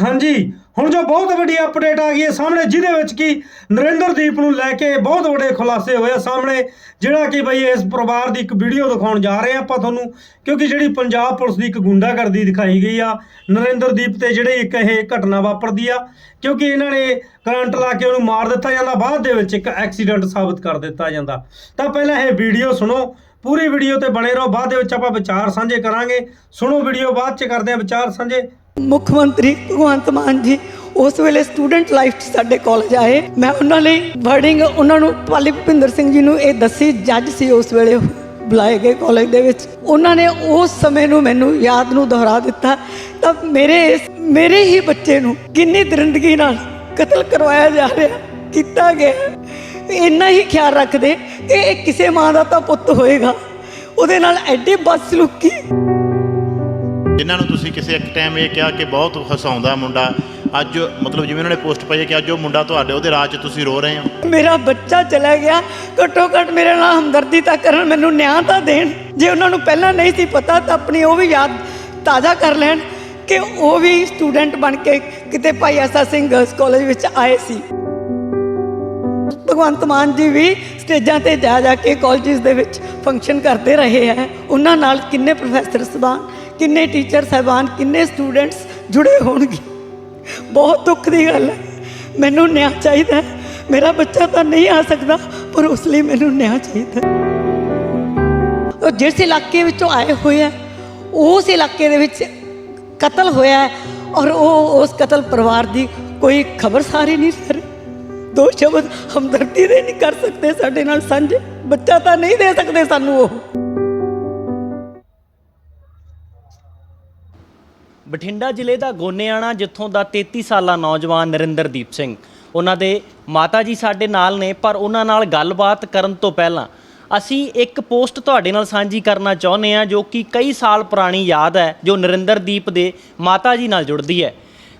ਹਾਂਜੀ, ਹੁਣ ਜੋ ਬਹੁਤ ਵੱਡੀ ਅਪਡੇਟ ਆ ਗਈ ਹੈ ਸਾਹਮਣੇ, ਜਿਹਦੇ ਵਿੱਚ ਕੀ ਨਰਿੰਦਰਦੀਪ ਨੂੰ ਲੈ ਕੇ ਬਹੁਤ ਵੱਡੇ ਖੁਲਾਸੇ ਹੋਏ ਆ ਸਾਹਮਣੇ, ਜਿਹੜਾ ਕਿ ਬਈ ਇਸ ਪਰਿਵਾਰ ਦੀ ਇੱਕ ਵੀਡੀਓ ਦਿਖਾਉਣ ਜਾ ਰਹੇ ਆ ਆਪਾਂ ਤੁਹਾਨੂੰ, ਕਿਉਂਕਿ ਜਿਹੜੀ ਪੰਜਾਬ ਪੁਲਿਸ ਦੀ ਇੱਕ ਗੁੰਡਾਗਰਦੀ ਦਿਖਾਈ ਗਈ ਆ, ਨਰਿੰਦਰਦੀਪ ਤੇ ਜਿਹੜੇ ਇੱਕ ਇਹ ਘਟਨਾ ਵਾਪਰਦੀ ਆ, ਕਿਉਂਕਿ ਇਹਨਾਂ ਨੇ ਕਰੰਟ ਲਾ ਕੇ ਉਹਨੂੰ ਮਾਰ ਦਿੱਤਾ ਜਾਂਦਾ, ਬਾਅਦ ਦੇ ਵਿੱਚ ਇੱਕ ਐਕਸੀਡੈਂਟ ਸਾਬਤ ਕਰ ਦਿੱਤਾ ਜਾਂਦਾ। ਤਾਂ ਪਹਿਲਾਂ ਇਹ ਵੀਡੀਓ ਸੁਣੋ, ਪੂਰੀ ਵੀਡੀਓ ਤੇ ਬਣੇ ਰਹੋ, ਬਾਅਦ ਦੇ ਵਿੱਚ ਆਪਾਂ ਵਿਚਾਰ ਸਾਂਝੇ ਕਰਾਂਗੇ। ਸੁਣੋ ਵੀਡੀਓ ਬਾਅਦ ਚ ਕਰਦੇ ਆ ਵਿਚਾਰ ਸਾਂਝੇ। ਮੁੱਖ ਮੰਤਰੀ ਭਗਵੰਤ ਮਾਨ ਜੀ ਉਸ ਵੇਲੇ ਸਟੂਡੈਂਟ ਲਾਈਫ 'ਚ ਸਾਡੇ ਕਾਲਜ ਆਏ। ਮੈਂ ਉਹਨਾਂ ਲਈ ਵਰਡਿੰਗ ਉਹਨਾਂ ਨੂੰ ਪਾਲੀ ਭੁਪਿੰਦਰ ਸਿੰਘ ਜੀ ਨੂੰ ਇਹ ਦੱਸੀ, ਜੱਜ ਸੀ ਉਸ ਵੇਲੇ ਬੁਲਾਏ ਗਏ ਕਾਲਜ ਦੇ ਵਿੱਚ। ਉਹਨਾਂ ਨੇ ਉਸ ਸਮੇਂ ਨੂੰ ਮੈਨੂੰ ਯਾਦ ਨੂੰ ਦੁਹਰਾ ਦਿੱਤਾ। ਤਾਂ ਮੇਰੇ ਇਸ- ਮੇਰੇ ਹੀ ਬੱਚੇ ਨੂੰ ਕਿੰਨੀ ਦਰਿੰਦਗੀ ਨਾਲ ਕਤਲ ਕਰਵਾਇਆ ਜਾ ਰਿਹਾ, ਕੀਤਾ ਗਿਆ। ਇੰਨਾ ਹੀ ਖਿਆਲ ਰੱਖਦੇ ਕਿ ਇਹ ਕਿਸੇ ਮਾਂ ਦਾ ਤਾਂ ਪੁੱਤ ਹੋਏਗਾ। ਉਹਦੇ ਨਾਲ ਐਡੀ ਬਦਸਲੂਕੀ। ਜਿਨ੍ਹਾਂ ਨੂੰ ਤੁਸੀਂ ਕਿਸੇ ਇੱਕ ਟਾਈਮ ਇਹ ਕਿਹਾ ਕਿ ਬਹੁਤ ਹਸਾਉਂਦਾ ਮੁੰਡਾ, ਅੱਜ ਮਤਲਬ ਜਿਵੇਂ ਉਹਨਾਂ ਨੇ ਪੋਸਟ ਪਾਈ ਹੈ ਕਿ ਅੱਜ ਉਹ ਮੁੰਡਾ ਤੁਹਾਡੇ ਉਹਦੇ ਰਾਜ 'ਚ ਤੁਸੀਂ ਰੋ ਰਹੇ ਹੋ। ਮੇਰਾ ਬੱਚਾ ਚਲਾ ਗਿਆ, ਘੱਟੋ ਘੱਟ ਮੇਰੇ ਨਾਲ ਹਮਦਰਦੀ ਤਾਂ ਕਰਨ, ਮੈਨੂੰ ਨਿਆਂ ਤਾਂ ਦੇਣ। ਜੇ ਉਹਨਾਂ ਨੂੰ ਪਹਿਲਾਂ ਨਹੀਂ ਸੀ ਪਤਾ, ਤਾਂ ਆਪਣੀ ਉਹ ਵੀ ਯਾਦ ਤਾਜ਼ਾ ਕਰ ਲੈਣ ਕਿ ਉਹ ਵੀ ਸਟੂਡੈਂਟ ਬਣ ਕੇ ਕਿਤੇ ਭਾਈ ਆਸਾ ਸਿੰਘ ਗਰਲਸ ਕਾਲਜ ਵਿੱਚ ਆਏ ਸੀ। ਭਗਵੰਤ ਮਾਨ ਜੀ ਵੀ ਸਟੇਜਾਂ ਤੇ ਜਾ ਜਾ ਕੇ ਕਾਲਜਸ ਦੇ ਵਿੱਚ ਫੰਕਸ਼ਨ ਕਰਦੇ ਰਹੇ ਹੈ। ਉਹਨਾਂ ਨਾਲ ਕਿੰਨੇ ਪ੍ਰੋਫੈਸਰ ਸਬਾਨ? ਕਿੰਨੇ ਟੀਚਰ ਸਾਹਿਬਾਨ, ਕਿੰਨੇ ਸਟੂਡੈਂਟਸ ਜੁੜੇ ਹੋਣਗੇ। ਬਹੁਤ ਦੁੱਖ ਦੀ ਗੱਲ ਹੈ। ਮੈਨੂੰ ਨਿਆਂ ਚਾਹੀਦਾ ਮੇਰਾ ਬੱਚਾ ਤਾਂ ਨਹੀਂ ਆ ਸਕਦਾ, ਪਰ ਉਸ ਲਈ ਮੈਨੂੰ ਨਿਆਂ ਚਾਹੀਦਾ ਉਹ ਜਿਸ ਇਲਾਕੇ ਵਿੱਚੋਂ ਆਏ ਹੋਏ ਆ ਉਸ ਇਲਾਕੇ ਦੇ ਵਿੱਚ ਕਤਲ ਹੋਇਆ ਹੈ ਔਰ ਉਹ ਉਸ ਕਤਲ ਪਰਿਵਾਰ ਦੀ ਕੋਈ ਖਬਰ ਸਾਰੀ ਨਹੀਂ ਲੈ ਦੋ ਸ਼ਬਦ ਹਮਦਰਦੀ ਦੇ ਨਹੀਂ ਕਰ ਸਕਦੇ ਸਾਡੇ ਨਾਲ ਸਾਂਝੇ। ਬੱਚਾ ਤਾਂ ਨਹੀਂ ਦੇ ਸਕਦੇ ਸਾਨੂੰ ਉਹ। ਬਠਿੰਡਾ ਜ਼ਿਲ੍ਹੇ ਦਾ ਗੋਨੇਆਣਾ, ਜਿੱਥੋਂ ਦਾ 33 ਸਾਲਾ ਨੌਜਵਾਨ ਨਰਿੰਦਰਦੀਪ ਸਿੰਘ। ਉਹਨਾਂ ਦੇ ਮਾਤਾ ਜੀ ਸਾਡੇ ਨਾਲ ਨੇ, ਪਰ ਉਹਨਾਂ ਨਾਲ ਗੱਲਬਾਤ ਕਰਨ ਤੋਂ ਪਹਿਲਾਂ ਅਸੀਂ ਇੱਕ ਪੋਸਟ ਤੁਹਾਡੇ ਨਾਲ ਸਾਂਝੀ ਕਰਨਾ ਚਾਹੁੰਦੇ ਹਾਂ, ਜੋ ਕਿ ਕਈ ਸਾਲ ਪੁਰਾਣੀ ਯਾਦ ਹੈ, ਜੋ ਨਰਿੰਦਰਦੀਪ ਦੇ ਮਾਤਾ ਜੀ ਨਾਲ ਜੁੜਦੀ ਹੈ।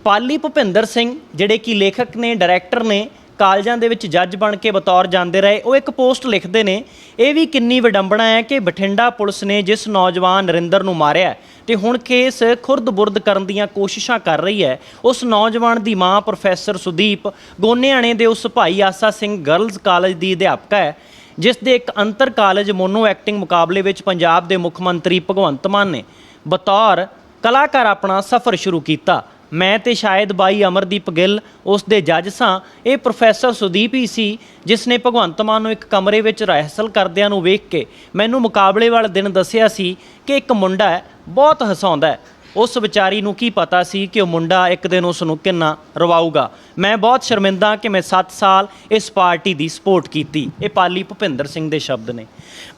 ਪਾਲੀ ਭੁਪਿੰਦਰ ਸਿੰਘ, ਜਿਹੜੇ ਕਿ ਲੇਖਕ ਨੇ, ਡਾਇਰੈਕਟਰ ਨੇ ਕਾਲਜਾਂ ਦੇ ਵਿੱਚ ਜੱਜ ਬਣ ਕੇ ਬਤੌਰ ਜਾਂਦੇ ਰਹੇ। ਉਹ ਇੱਕ ਪੋਸਟ ਲਿਖਦੇ ਨੇ, ਇਹ ਵੀ ਕਿੰਨੀ ਵਿਡੰਬਣਾ ਹੈ ਕਿ ਬਠਿੰਡਾ ਪੁਲਿਸ ਨੇ ਜਿਸ ਨੌਜਵਾਨ ਨਰਿੰਦਰ ਨੂੰ ਮਾਰਿਆ ਤੇ ਹੁਣ ਕੇਸ ਖੁਰਦ-ਬੁਰਦ ਕਰਨ ਦੀਆਂ ਕੋਸ਼ਿਸ਼ਾਂ ਕਰ ਰਹੀ ਹੈ, ਉਸ ਨੌਜਵਾਨ ਦੀ ਮਾਂ ਪ੍ਰੋਫੈਸਰ ਸੁਦੀਪ ਗੋਨੇਆਣੇ ਦੇ ਉਸ ਭਾਈ ਆਸਾ ਸਿੰਘ ਗਰਲਜ਼ ਕਾਲਜ ਦੀ ਅਧਿਆਪਕਾ ਹੈ, ਜਿਸ ਦੇ ਇੱਕ ਅੰਤਰ ਕਾਲਜ ਮੋਨੋ ਐਕਟਿੰਗ ਮੁਕਾਬਲੇ ਵਿੱਚ ਪੰਜਾਬ ਦੇ ਮੁੱਖ ਮੰਤਰੀ ਭਗਵੰਤ ਮਾਨ ਨੇ ਬਤੌਰ ਕਲਾਕਾਰ ਆਪਣਾ ਸਫ਼ਰ ਸ਼ੁਰੂ ਕੀਤਾ। ਮੈਂ ਤੇ ਸ਼ਾਇਦ ਬਾਈ ਅਮਰਦੀਪ ਗਿੱਲ ਉਸ ਦੇ ਜੱਜ ਸਾਂ। ਇਹ ਪ੍ਰੋਫੈਸਰ ਸੁਦੀਪ ਹੀ ਸੀ, ਜਿਸ ਨੇ ਭਗਵੰਤ ਮਾਨ ਨੂੰ ਇੱਕ ਕਮਰੇ ਵਿੱਚ ਰਹਿਸਲ ਕਰਦਿਆਂ ਨੂੰ ਵੇਖ ਕੇ ਮੈਨੂੰ ਮੁਕਾਬਲੇ ਵਾਲੇ ਦਿਨ ਦੱਸਿਆ ਸੀ ਕਿ ਇੱਕ ਮੁੰਡਾ ਬਹੁਤ ਹਸਾਉਂਦਾ ਹੈ। ਉਸ ਵਿਚਾਰੀ ਨੂੰ ਕੀ ਪਤਾ ਸੀ ਕਿ ਉਹ ਮੁੰਡਾ ਇੱਕ ਦਿਨ ਉਸ ਨੂੰ ਕਿੰਨਾ ਰਵਾਊਗਾ? ਮੈਂ ਬਹੁਤ ਸ਼ਰਮਿੰਦਾ ਕਿ ਮੈਂ 7 ਸਾਲ ਇਸ ਪਾਰਟੀ ਦੀ ਸਪੋਰਟ ਕੀਤੀ। ਇਹ ਪਾਲੀ ਭੁਪਿੰਦਰ ਸਿੰਘ ਦੇ ਸ਼ਬਦ ਨੇ।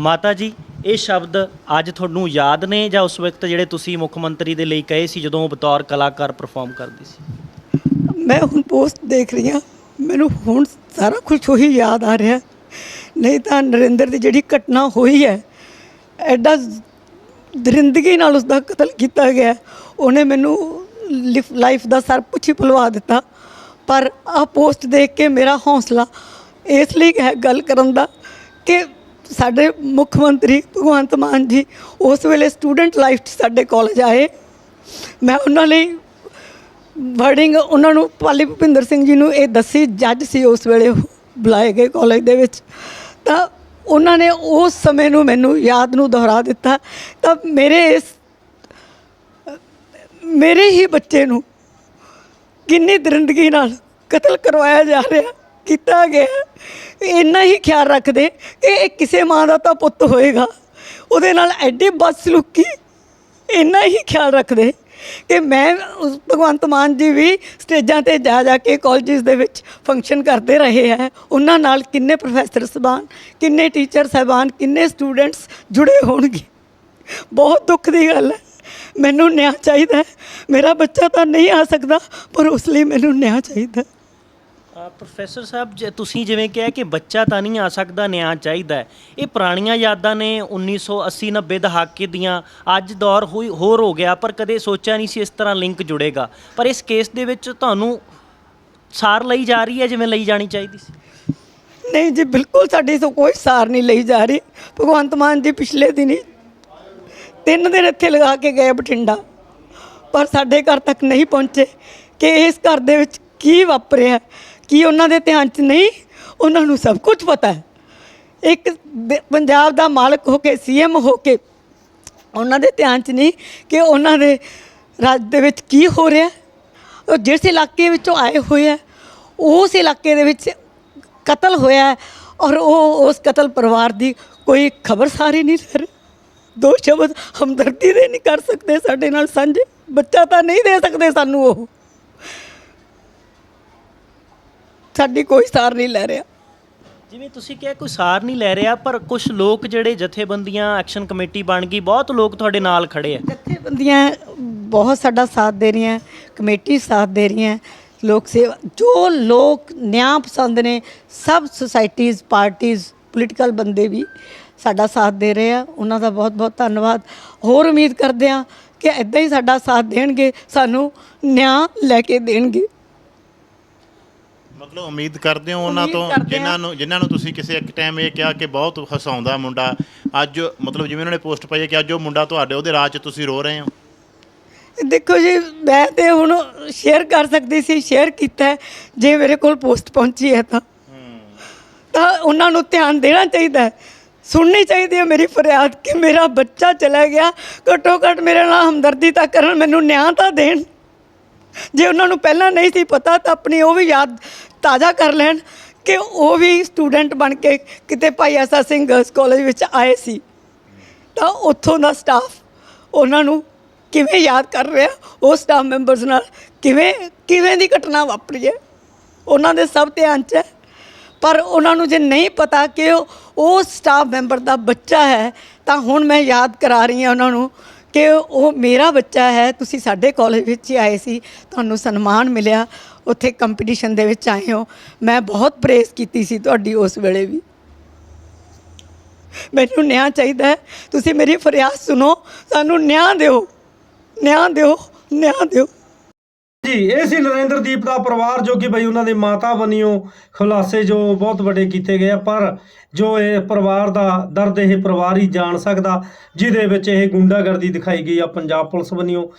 ਮਾਤਾ ਜੀ, ਇਹ ਸ਼ਬਦ ਅੱਜ ਤੁਹਾਨੂੰ ਯਾਦ ਨੇ ਜਾਂ ਉਸ ਵਕਤ ਜਿਹੜੇ ਤੁਸੀਂ ਮੁੱਖ ਮੰਤਰੀ ਦੇ ਲਈ ਕਹੇ ਸੀ ਜਦੋਂ ਉਹ ਬਤੌਰ ਕਲਾਕਾਰ ਪਰਫਾਰਮ ਕਰਦੀ ਸੀ? ਮੈਂ ਹੁਣ ਪੋਸਟ ਦੇਖ ਰਹੀ ਹਾਂ। ਮੈਨੂੰ ਹੁਣ ਸਾਰਾ ਕੁਝ ਉਹੀ ਯਾਦ ਆ ਰਿਹਾ। ਨਹੀਂ ਤਾਂ ਨਰਿੰਦਰ ਦੀ ਜਿਹੜੀ ਘਟਨਾ ਹੋਈ ਹੈ, ਐਡਾ ਦਰਿੰਦਗੀ ਨਾਲ ਉਸ ਦਾ ਕਤਲ ਕੀਤਾ ਗਿਆ। ਉਹਨੇ ਮੈਨੂੰ ਲਾਈਫ ਦਾ ਸਰ ਪੁੱਛੀ ਭੁਲਵਾ ਦਿੱਤਾ। ਪਰ ਆ ਪੋਸਟ ਦੇਖ ਕੇ ਮੇਰਾ ਹੌਸਲਾ ਇਸ ਲਈ ਹੈ ਗੱਲ ਕਰਨ ਦਾ ਕਿ ਸਾਡੇ ਮੁੱਖ ਮੰਤਰੀ ਭਗਵੰਤ ਮਾਨ ਜੀ ਉਸ ਵੇਲੇ ਸਟੂਡੈਂਟ ਲਾਈਫ 'ਚ ਸਾਡੇ ਕਾਲਜ ਆਏ। ਮੈਂ ਉਹਨਾਂ ਲਈ ਵਰਡਿੰਗ ਉਹਨਾਂ ਨੂੰ ਪਾਲੀ ਭੁਪਿੰਦਰ ਸਿੰਘ ਜੀ ਨੂੰ ਇਹ ਦੱਸੀ, ਜੱਜ ਸੀ ਉਸ ਵੇਲੇ ਬੁਲਾਏ ਗਏ ਕਾਲਜ ਦੇ ਵਿੱਚ। ਤਾਂ ਉਹਨਾਂ ਨੇ ਉਸ ਸਮੇਂ ਨੂੰ ਮੈਨੂੰ ਯਾਦ ਨੂੰ ਦੁਹਰਾ ਦਿੱਤਾ, ਤਾਂ ਮੇਰੇ ਇਸ, ਮੇਰੇ ਹੀ ਬੱਚੇ ਨੂੰ ਕਿੰਨੀ ਦਰਿੰਦਗੀ ਨਾਲ ਕਤਲ ਕਰਵਾਇਆ ਜਾ ਰਿਹਾ, ਕੀਤਾ ਗਿਆ। ਇੰਨਾ ਹੀ ਖਿਆਲ ਰੱਖਦੇ ਕਿ ਇਹ ਕਿਸੇ ਮਾਂ ਦਾ ਤਾਂ ਪੁੱਤ ਹੋਏਗਾ। ਉਹਦੇ ਨਾਲ ਐਡੀ ਬਦਸਲੂਕੀ, ਇੰਨਾ ਹੀ ਖਿਆਲ ਰੱਖਦੇ ਕਿ ਮੈਂ ਉਸ ਭਗਵੰਤ ਮਾਨ ਜੀ ਵੀ ਸਟੇਜਾਂ ਤੇ ਜਾ ਜਾ ਕੇ ਕਾਲਜਸ ਦੇ ਵਿੱਚ ਫੰਕਸ਼ਨ ਕਰਦੇ ਰਹੇ ਹੈ। ਉਹਨਾਂ ਨਾਲ ਕਿੰਨੇ ਪ੍ਰੋਫੈਸਰ ਸਬਾਨ, ਕਿੰਨੇ ਟੀਚਰ ਸਾਹਿਬਾਨ ਕਿੰਨੇ ਸਟੂਡੈਂਟਸ ਜੁੜੇ ਹੋਣਗੇ। ਬਹੁਤ ਦੁੱਖ ਦੀ ਗੱਲ ਹੈ। ਮੈਨੂੰ ਨਿਆਂ ਚਾਹੀਦਾ ਮੇਰਾ ਬੱਚਾ ਤਾਂ ਨਹੀਂ ਆ ਸਕਦਾ, ਪਰ ਉਸ ਲਈ ਮੈਨੂੰ ਨਿਆਂ ਚਾਹੀਦਾ ਪ੍ਰੋਫੈਸਰ ਸਾਹਿਬ, ਜੇ ਤੁਸੀਂ ਜਿਵੇਂ ਕਿਹਾ ਕਿ ਬੱਚਾ ਤਾਂ ਨਹੀਂ ਆ ਸਕਦਾ, ਨਿਆਂ ਚਾਹੀਦਾ ਹੈ। ਇਹ ਪੁਰਾਣੀਆਂ ਯਾਦਾਂ ਨੇ 1980 90 ਦਹਾਕੇ ਦੀਆਂ। ਅੱਜ ਦੌਰ ਹੋਈ, ਹੋਰ ਹੋ ਗਿਆ, ਪਰ ਕਦੇ ਸੋਚਿਆ ਨਹੀਂ ਸੀ ਇਸ ਤਰ੍ਹਾਂ ਲਿੰਕ ਜੁੜੇਗਾ। ਪਰ ਇਸ ਕੇਸ ਦੇ ਵਿੱਚ ਤੁਹਾਨੂੰ ਸਾਰ ਲਈ ਜਾ ਰਹੀ ਹੈ, ਜਿਵੇਂ ਲਈ ਜਾਣੀ ਚਾਹੀਦੀ ਸੀ? ਨਹੀਂ ਜੀ, ਬਿਲਕੁਲ ਸਾਡੀ ਤੋਂ ਕੋਈ ਸਾਰ ਨਹੀਂ ਲਈ ਜਾ ਰਹੀ। ਭਗਵੰਤ ਮਾਨ ਜੀ ਪਿਛਲੇ ਦਿਨੀ ਤਿੰਨ ਦਿਨ ਇੱਥੇ ਲਗਾ ਕੇ ਗਏ ਬਠਿੰਡਾ, ਪਰ ਸਾਡੇ ਘਰ ਤੱਕ ਨਹੀਂ ਪਹੁੰਚੇ। ਕਿ ਇਸ ਘਰ ਦੇ ਵਿੱਚ ਕੀ ਵਾਪਰਿਆ? ਕੀ ਉਹਨਾਂ ਦੇ ਧਿਆਨ 'ਚ ਨਹੀਂ? ਉਹਨਾਂ ਨੂੰ ਸਭ ਕੁਝ ਪਤਾ ਹੈ। ਇੱਕ ਪੰਜਾਬ ਦਾ ਮਾਲਕ ਹੋ ਕੇ ਸੀਐਮ ਹੋ ਕੇ ਉਹਨਾਂ ਦੇ ਧਿਆਨ 'ਚ ਨਹੀਂ ਕਿ ਉਹਨਾਂ ਦੇ ਰਾਜ ਦੇ ਵਿੱਚ ਕੀ ਹੋ ਰਿਹਾ ਉਹ ਜਿਸ ਇਲਾਕੇ ਵਿੱਚੋਂ ਆਏ ਹੋਏ ਆ ਉਸ ਇਲਾਕੇ ਦੇ ਵਿੱਚ ਕਤਲ ਹੋਇਆ ਔਰ ਉਹ ਉਸ ਕਤਲ ਪਰਿਵਾਰ ਦੀ ਕੋਈ ਖਬਰ ਸਾਰੀ ਨਹੀਂ ਸਰ ਦੋ ਸ਼ਬਦ ਹਮਦਰਦੀ ਦੇ ਨਹੀਂ ਕਰ ਸਕਦੇ ਸਾਡੇ ਨਾਲ ਸਾਂਝੇ। ਬੱਚਾ ਤਾਂ ਨਹੀਂ ਦੇ ਸਕਦੇ ਸਾਨੂੰ ਉਹ। ਸਾਡੀ ਕੋਈ ਸਾਰ ਨਹੀਂ ਲੈ ਰਿਹਾ। ਜਿਵੇਂ ਤੁਸੀਂ ਕਿਹਾ ਕੋਈ ਸਾਰ ਨਹੀਂ ਲੈ ਰਿਹਾ ਪਰ ਕੁਝ ਲੋਕ ਜਿਹੜੇ ਜਥੇਬੰਦੀਆਂ ਐਕਸ਼ਨ ਕਮੇਟੀ ਬਣ ਗਈ ਬਹੁਤ ਲੋਕ ਤੁਹਾਡੇ ਨਾਲ ਖੜੇ ਆ। ਜਥੇਬੰਦੀਆਂ ਬਹੁਤ ਸਾਡਾ ਸਾਥ ਦੇ ਰਹੀਆਂ ਕਮੇਟੀ ਸਾਥ ਦੇ ਰਹੀਆਂ ਲੋਕ ਸੇਵਾ ਜੋ ਲੋਕ ਨਿਆਂ ਪਸੰਦ ਨੇ ਸਭ ਸੁਸਾਇਟੀਆਂ ਪਾਰਟੀਆਂ ਪੋਲੀਟੀਕਲ ਬੰਦੇ ਵੀ ਸਾਡਾ ਸਾਥ ਦੇ ਰਹੇ ਆ। ਉਹਨਾਂ ਦਾ ਬਹੁਤ ਬਹੁਤ ਧੰਨਵਾਦ। ਹੋਰ ਉਮੀਦ ਕਰਦੇ ਆ ਕਿ ਇਦਾਂ ਹੀ ਸਾਡਾ ਸਾਥ ਦੇਣਗੇ ਸਾਨੂੰ ਨਿਆਂ ਲੈ ਕੇ ਦੇਣਗੇ। ਮਤਲਬ ਉਮੀਦ ਕਰਦੇ ਹੋ ਉਹਨਾਂ ਉਮੀਦ ਤੋਂ ਕਰਦੇ ਜਿਨ੍ਹਾਂ। ਨੂੰ ਜਿਨ੍ਹਾਂ ਨੂੰ ਤੁਸੀਂ ਕਿਸੇ ਇੱਕ ਟਾਈਮ ਇਹ ਕਿਹਾ ਕਿ ਬਹੁਤ ਹਸਾਉਂਦਾ ਮੁੰਡਾ। ਅੱਜ ਮਤਲਬ ਜਿਵੇਂ ਉਹਨਾਂ ਨੇ ਪੋਸਟ ਪਾਈ ਹੈ ਕਿ ਅੱਜ ਉਹ ਮੁੰਡਾ ਤੁਹਾਡੇ ਉਹਦੇ ਰਾਜ 'ਚ ਤੁਸੀਂ ਰੋ ਰਹੇ ਹੋ। ਦੇਖੋ ਜੀ ਮੈਂ ਤੇ ਹੁਣ ਸ਼ੇਅਰ ਕਰ ਸਕਦੀ ਸੀ ਸ਼ੇਅਰ ਕੀਤਾ ਹੈ। ਜੇ ਮੇਰੇ ਕੋਲ ਪੋਸਟ ਪਹੁੰਚੀ ਹੈ ਤਾਂ। ਤਾਂ ਉਹਨਾਂ ਨੂੰ ਧਿਆਨ ਦੇਣਾ ਚਾਹੀਦਾ ਹੈ। ਸੁਣਨੀ ਚਾਹੀਦੀ ਹੈ ਮੇਰੀ ਫਰਿਆਦ ਕਿ ਮੇਰਾ ਬੱਚਾ ਚਲਾ ਗਿਆ। ਘੱਟੋ ਘੱਟ ਮੇਰੇ ਨਾਲ ਹਮਦਰਦੀ ਤਾਂ ਕਰਨ ਮੈਨੂੰ ਨਿਆਂ ਤਾਂ ਦੇਣ। ਜੇ ਉਹਨਾਂ ਨੂੰ ਪਹਿਲਾਂ ਨਹੀਂ ਸੀ ਪਤਾ, ਤਾਂ ਆਪਣੀ ਉਹ ਵੀ ਯਾਦ ਤਾਜ਼ਾ ਕਰ ਲੈਣ ਕਿ ਉਹ ਵੀ ਸਟੂਡੈਂਟ ਬਣ ਕੇ ਕਿਤੇ ਭਾਈ ਐਸਾ ਸਿੰਘ ਗਰਲਸ ਕਾਲਜ ਵਿੱਚ ਆਏ ਸੀ। ਤਾਂ ਉੱਥੋਂ ਦਾ ਸਟਾਫ ਉਹਨਾਂ ਨੂੰ ਕਿਵੇਂ ਯਾਦ ਕਰ ਰਿਹਾ, ਉਹ ਸਟਾਫ ਮੈਂਬਰਸ ਨਾਲ ਕਿਵੇਂ ਕਿਵੇਂ ਦੀ ਘਟਨਾ ਵਾਪਰੀ ਹੈ, ਉਹਨਾਂ ਦੇ ਸਭ ਧਿਆਨ 'ਚ ਹੈ। ਪਰ ਉਹਨਾਂ ਨੂੰ ਜੇ ਨਹੀਂ ਪਤਾ ਕਿ ਉਹ ਉਹ ਸਟਾਫ ਮੈਂਬਰ ਦਾ ਬੱਚਾ ਹੈ, ਤਾਂ ਹੁਣ ਮੈਂ ਯਾਦ ਕਰਾ ਰਹੀ ਹਾਂ ਉਹਨਾਂ ਨੂੰ ਕਿ ਉਹ ਮੇਰਾ ਬੱਚਾ ਹੈ, ਤੁਸੀਂ ਸਾਡੇ ਕਾਲਜ ਵਿੱਚ ਹੀ ਆਏ ਸੀ, ਤੁਹਾਨੂੰ ਸਨਮਾਨ ਮਿਲਿਆ, ਉੱਥੇ ਕੰਪੀਟੀਸ਼ਨ ਦੇ ਵਿੱਚ ਆਏ ਹੋ। ਮੈਂ ਬਹੁਤ ਪ੍ਰੇਸ ਕੀਤੀ ਸੀ ਤੁਹਾਡੀ ਉਸ ਵੇਲੇ ਵੀ। ਮੈਨੂੰ ਨਿਆਂ ਚਾਹੀਦਾ ਹੈ, ਤੁਸੀਂ ਮੇਰੀ ਫਰਿਆਦ ਸੁਣੋ, ਸਾਨੂੰ ਨਿਆਂ ਦਿਓ ਨਿਆਂ ਦਿਓ ਨਿਆਂ ਦਿਓ। ਜੀ ਇਹ ਸੀ ਨਰਿੰਦਰਦੀਪ ਦਾ ਪਰਿਵਾਰ ਜੋ ਕਿ ਬਈ ਉਹਨਾਂ ਦੇ ਮਾਤਾ ਬਣੀਓ ਖੁਲਾਸੇ ਜੋ ਬਹੁਤ ਵੱਡੇ ਕੀਤੇ ਗਏ ਆ, ਪਰ ਜੋ ਇਹ ਪਰਿਵਾਰ ਦਾ ਦਰਦ ਇਹ ਪਰਿਵਾਰ ਹੀ ਜਾਣ ਸਕਦਾ, ਜਿਹਦੇ ਵਿੱਚ ਇਹ ਗੁੰਡਾਗਰਦੀ ਦਿਖਾਈ ਗਈ ਆ ਪੰਜਾਬ ਪੁਲਿਸ ਬਣੀਓ